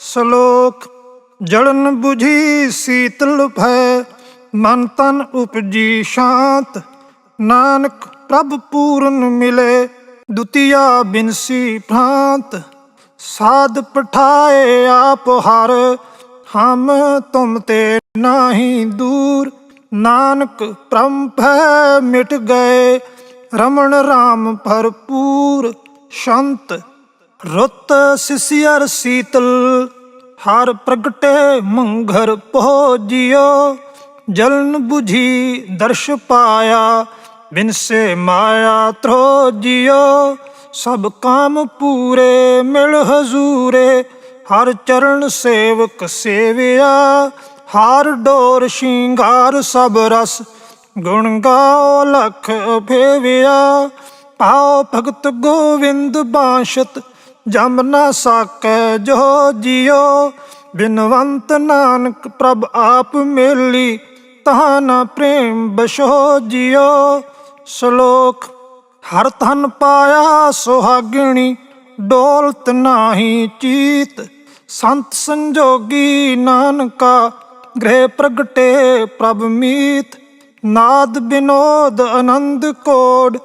ਸ਼ਲੋਕ ਜਲਨ 부ਝੀ ਸੀਤਲ ਭੈ, ਮਨ ਤਨ ਉਪਜੀ ਸ਼ਾਂਤ, ਨਾਨਕ ਪ੍ਰਭ ਪੂਰਨ ਮਿਲੇ, ਦੁਤੀਆ ਬਿਨਸੀ ਭਾਂਤ ਸਾਧ ਪਠਾਏ ਆਪ ਹਰ, ਹਮ ਤੁਮ ਤੇ ਨਾਹੀ ਦੂਰ, ਨਾਨਕ ਪ੍ਰਮ ਭੈ ਮਿਟ ਗਏ, ਰਮਣ ਰਾਮ ਭਰਪੂਰ, ਸ਼ੰਤ ਰੁੱਤ ਸਿਸਿਅਰ ਸੀਤਲ, ਹਰ ਪ੍ਰਗਟੇ ਮੰਘਰ ਪਹੁਜਿਓ ਜਲਨ 부ਝੀ ਦਰਸ਼ ਪਾਇਆ, ਬਿਨਸੇ ਮਾਇਆ ਤ੍ਰੋਜਿਓ ਸਭ ਕਾਮ ਪੂਰੇ ਮਿਲ ਹਜ਼ੂਰੇ, ਹਰ ਚਰਨ ਸੇਵਕ ਸੇਵਿਆ। ਹਾਰ ਡੋਰ ਸ਼ਿੰਗਾਰ ਸਭ ਰਸ, ਗੁਣ ਗਾਓ ਲਖ ਫੇਵਿਆ। ਪਾਓ ਭਗਤ ਗੋਵਿੰਦ ਬਾਸ਼ਤ ਜਮ ਨਾ ਸਾਕੈ, ਜੋ ਜਿਉ ਬਿਨਵੰਤ ਨਾਨਕ ਪ੍ਰਭ ਆਪ ਮੇਲੀ, ਤਹਾਂ ਪ੍ਰੇਮ ਬਸ਼ੋ ਜਿਉ ਸ਼ਲੋਕ, ਹਰ ਧਨ ਪਾਇਆ ਸੁਹਾਗਿਣੀ, ਡੋਲਤ ਨਾਹੀ ਚੀਤ। ਸੰਤ ਸੰਜੋਗੀ ਨਾਨਕਾ, ਗ੍ਰਹਿ ਪ੍ਰਗਟੇ ਪ੍ਰਭ ਮੀਤ। ਨਾਦ ਬਿਨੋਦ ਆਨੰਦ ਕੋਡ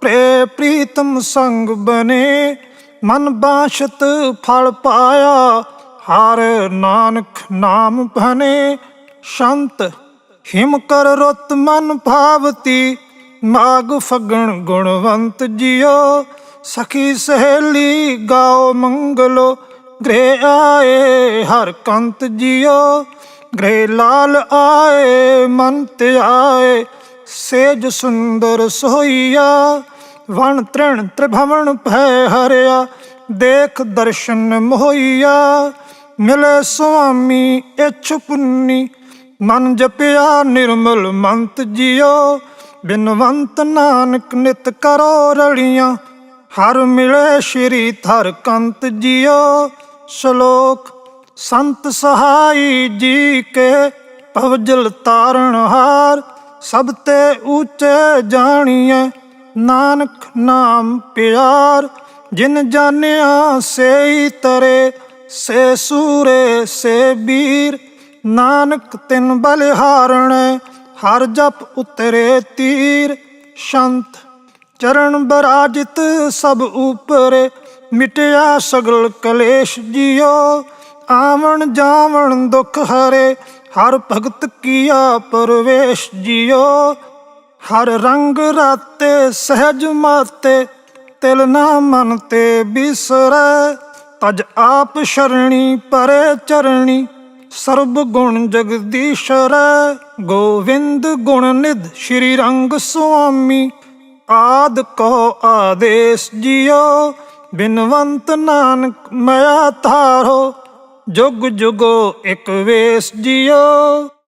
ਪ੍ਰੇ ਪ੍ਰੀਤਮ ਸੰਗ ਬਨੇ। ਮਨ ਬਾਸ਼ਤ ਫਲ ਪਾਇਆ, ਹਰ ਨਾਨਕ ਨਾਮ ਭਨੇ ਸ਼ੰਤ ਹਿਮ ਕਰ ਰੁੱਤ ਮਨ ਭਾਵਤੀ, ਮਾਗ ਫਗਣ ਗੁਣਵੰਤ ਜਿਓ ਸਖੀ ਸਹੇਲੀ ਗਾਓ ਮੰਗਲੋ ਗ੍ਰੇ ਆਏ ਹਰ ਕੰਤ ਜਿਓ ਗ੍ਰੇ ਲਾਲ ਆਏ, ਮਨ ਤੇ ਆਏ ਸੇਜ ਸੁੰਦਰ ਸੋਈਆ। ਵਣ ਤ੍ਰਿਣ ਤ੍ਰਿਭਵਨ ਭੈ ਹਰਿਆ, ਦੇਖ ਦਰਸ਼ਨ ਮੋਈਆ। ਮਿਲੇ ਸੁਆਮੀ ਇਛ ਪੁੰਨੀ ਮਨ ਜਪਿਆ ਨਿਰਮਲ ਮੰਤ ਜਿਓ ਬਿਨਵੰਤ ਨਾਨਕ ਨਿਤ ਕਰੋ ਰੜੀਆਂ ਹਰ ਮਿਲੇ ਸ਼੍ਰੀ ਥਰ ਕੰਤ ਜਿਉ। ਸ਼ਲੋਕ, ਸੰਤ ਸਹਾਈ ਜੀ ਕੇ ਭਵਜਲ ਤਾਰਨ ਹਾਰ, ਸਭ ਤੇ ਉੱਚੇ ਜਾਣੀਏ ਨਾਨਕ ਨਾਮ ਪਿਆਰ, ਜਿਨ ਜਾਣਿਆ ਸੇਈ ਤਰੇ, ਸੇ ਸੂਰੇ, ਸੇ ਬੀਰ। ਨਾਨਕ ਤਿਨ ਬਲਿਹਾਰਣ ਹਰ ਜਪ ਉਤਰੇ ਤੀਰ। ਸ਼ੰਤ ਚਰਨ ਬਰਾਜਿਤ ਸਭ ਉਪਰੇ, ਮਿਟਿਆ ਸਗਲ ਕਲੇਸ਼ ਜਿਉ। ਆਵਣ ਜਾਵਣ ਦੁਖ ਹਰੇ, ਹਰ ਭਗਤ ਕੀਆ ਪਰਵੇਸ਼ ਜਿਉ। ਹਰ ਰੰਗ ਰਾਤੇ ਸਹਿਜ ਮਾਤੇ, ਤਿਲ ਨਾ ਮਨ ਤੇ ਬਿਸਰੈ। ਤਜ ਆਪ ਸ਼ਰਣੀ ਪਰੇ ਚਰਣੀ, ਸਰਬ ਗੁਣ ਜਗਦੀਸ਼ਰੈ। ਗੋਵਿੰਦ ਗੁਣ ਨਿਧ ਸ਼੍ਰੀ ਰੰਗ ਸੁਆਮੀ, ਆਦ ਕੋ ਆਦੇਸ਼ ਜਿਓ ਬਿਨਵੰਤ ਨਾਨਕ ਮਇਆ ਧਾਰੋ, ਜੁਗ ਜੁਗੋ ਇਕ ਵੇਸ ਜਿਉ।